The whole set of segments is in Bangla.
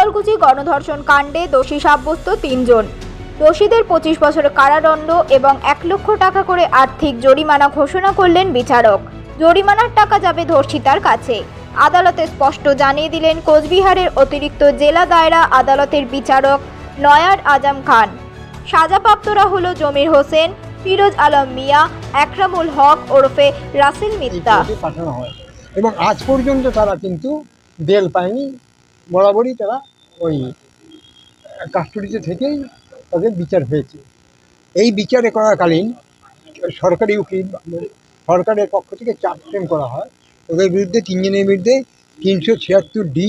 শীতলকুচি গণধর্ষণ কাণ্ডে দোষী সাব্যস্ত তিনজন। দোষীদের পঁচিশ বছরের কারাদণ্ড এবং এক লক্ষ টাকা করে আর্থিক জরিমানা ঘোষণা করলেন বিচারক। জরিমানার টাকা যাবে ধর্ষিতার কাছে। আদালতে স্পষ্ট জানিয়ে দিলেন কোচবিহারের অতিরিক্ত জেলা দায়রা আদালতের বিচারক নয়ার আজম খান। সাজাপ্রাপ্তরা হলো জমির হোসেন, ফিরোজ আলম মিয়া, একরামুল হক ওরফে রাসেল মিত্তা। এবং আজ পর্যন্ত তারা কিন্তু বেল পায়নি। বরাবরই তারা ওই কাস্টডিতে থেকেই তাদের বিচার হয়েছে। এই বিচারে করাকালীন সরকারি উকিল সরকারের পক্ষ থেকে চাপ ফ্রেম করা হয়। ওদের বিরুদ্ধে তিনজনের বিরুদ্ধে তিনশো ছিয়াত্তর ডি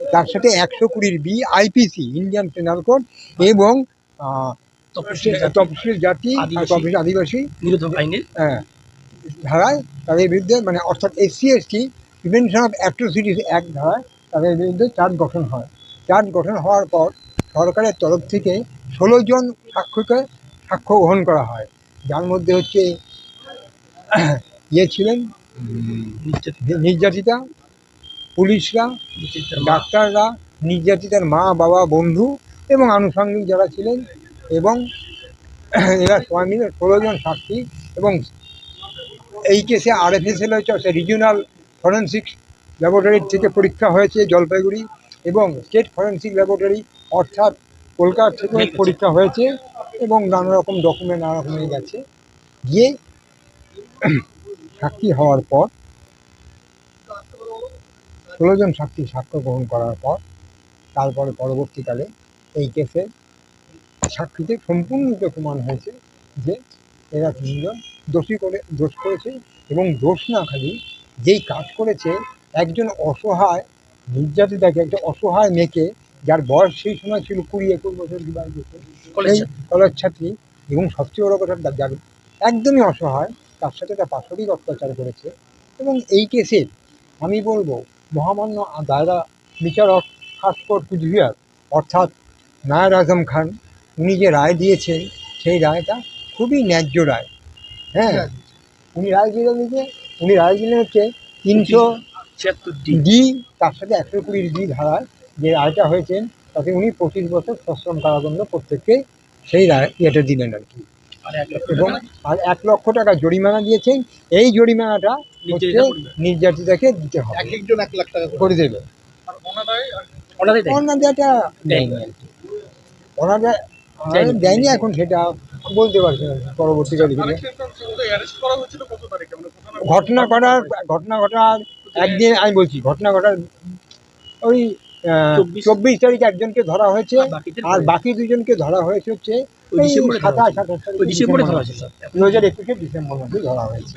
তার সাথে একশো কুড়ির B IPC Indian penal code এবং তপশিলি জাতি। তপশিল আদিবাসী। হ্যাঁ, ধারায় তাদের বিরুদ্ধে মানে অর্থাৎ SC ST prevention of atrocities act ধারায় তাদের বিরুদ্ধে চার্জ গঠন হয়। চার্জ গঠন হওয়ার পর সরকারের তরফ থেকে ষোলো জন সাক্ষ্যকে সাক্ষ্য গ্রহণ করা হয়। যার মধ্যে হচ্ছে ইয়ে ছিলেন নির্যাতিতা। পুলিশরা ডাক্তাররা নির্যাতিতার মা বাবা বন্ধু এবং আনুষঙ্গিক যারা ছিলেন এবং এরা সবাই মিলে ষোলো জন সাক্ষী এবং এই কেসে আরএফএসএল হচ্ছে রিজিওনাল ফরেন্সিক ল্যাবরেটরির থেকে পরীক্ষা হয়েছে জলপাইগুড়ি। এবং স্টেট ফরেন্সিক ল্যাবরেটরি অর্থাৎ কলকাতা থেকে। পরীক্ষা হয়েছে এবং নানা রকম ডকুমেন্ট নানা রকম হয়ে গেছে গিয়ে সাক্ষী হওয়ার পর ষোলো জন সাক্ষী সাক্ষ্য গ্রহণ করার পর তারপরে পরবর্তীকালে এই কেসে সাক্ষীতে সম্পূর্ণরূপে প্রমাণ হয়েছে যে এরা তিনজন দোষী করে দোষ করেছে এবং দোষ না খালি যেই কাজ করেছে একজন অসহায় নির্যাতিতাকে একটা অসহায় মেয়েকে যার বয়স সেই সময় ছিল কুড়ি একুশ বছর কি বাইশ বছর কলেজ কলেজ ছাত্রী। এবং সবচেয়ে বড় কথা যার একদমই অসহায় তার সাথে একটা পাশবিক অত্যাচার করেছে। এবং এই কেসে আমি বলব মহামান্য দায়রা বিচারক ফার্স্ট কোর্ট কুচবিহার অর্থাৎ নায়ার আজম খান উনি যে রায় দিয়েছেন সেই রায়টা খুবই ন্যায্য রায়। হ্যাঁ উনি রায় দিলেন যে উনি রায় দিলেন হচ্ছে তিনশো ছিয়াত্তর ডি তার সাথে একশো কুড়ির ডি ধারায় যে রায়টা হয়েছেন তাতে উনি পঁচিশ বছর সশ্রম কারাদণ্ড প্রত্যেককে সেই রায় ইয়েটা দিলেন আর কি। আর এক লক্ষ এবং আর এক লক্ষ টাকা জরিমানা দিয়েছেন এই জরিমানাটা হচ্ছে নির্যাতিতাকে দিতে হবে। একজন এক লাখ টাকা করে দেবে। ওনারাই দেয়নি? আর কি। অনাদা দেয়নি। দেয়নি এখন সেটা বলতে পারছি না পরবর্তীকালে। কিছু। ঘটনা ঘটার ঘটনা ঘটার একদিন আমি বলছি ঘটনা ঘটার ওই চব্বিশ। তারিখ একজনকে ধরা হয়েছে আর। বাকি দুজনকে ধরা হয়েছে হচ্ছে ডিসেম্বরে সাতাশ আঠাশ দু হাজার একুশে ডিসেম্বর মধ্যে ধরা হয়েছে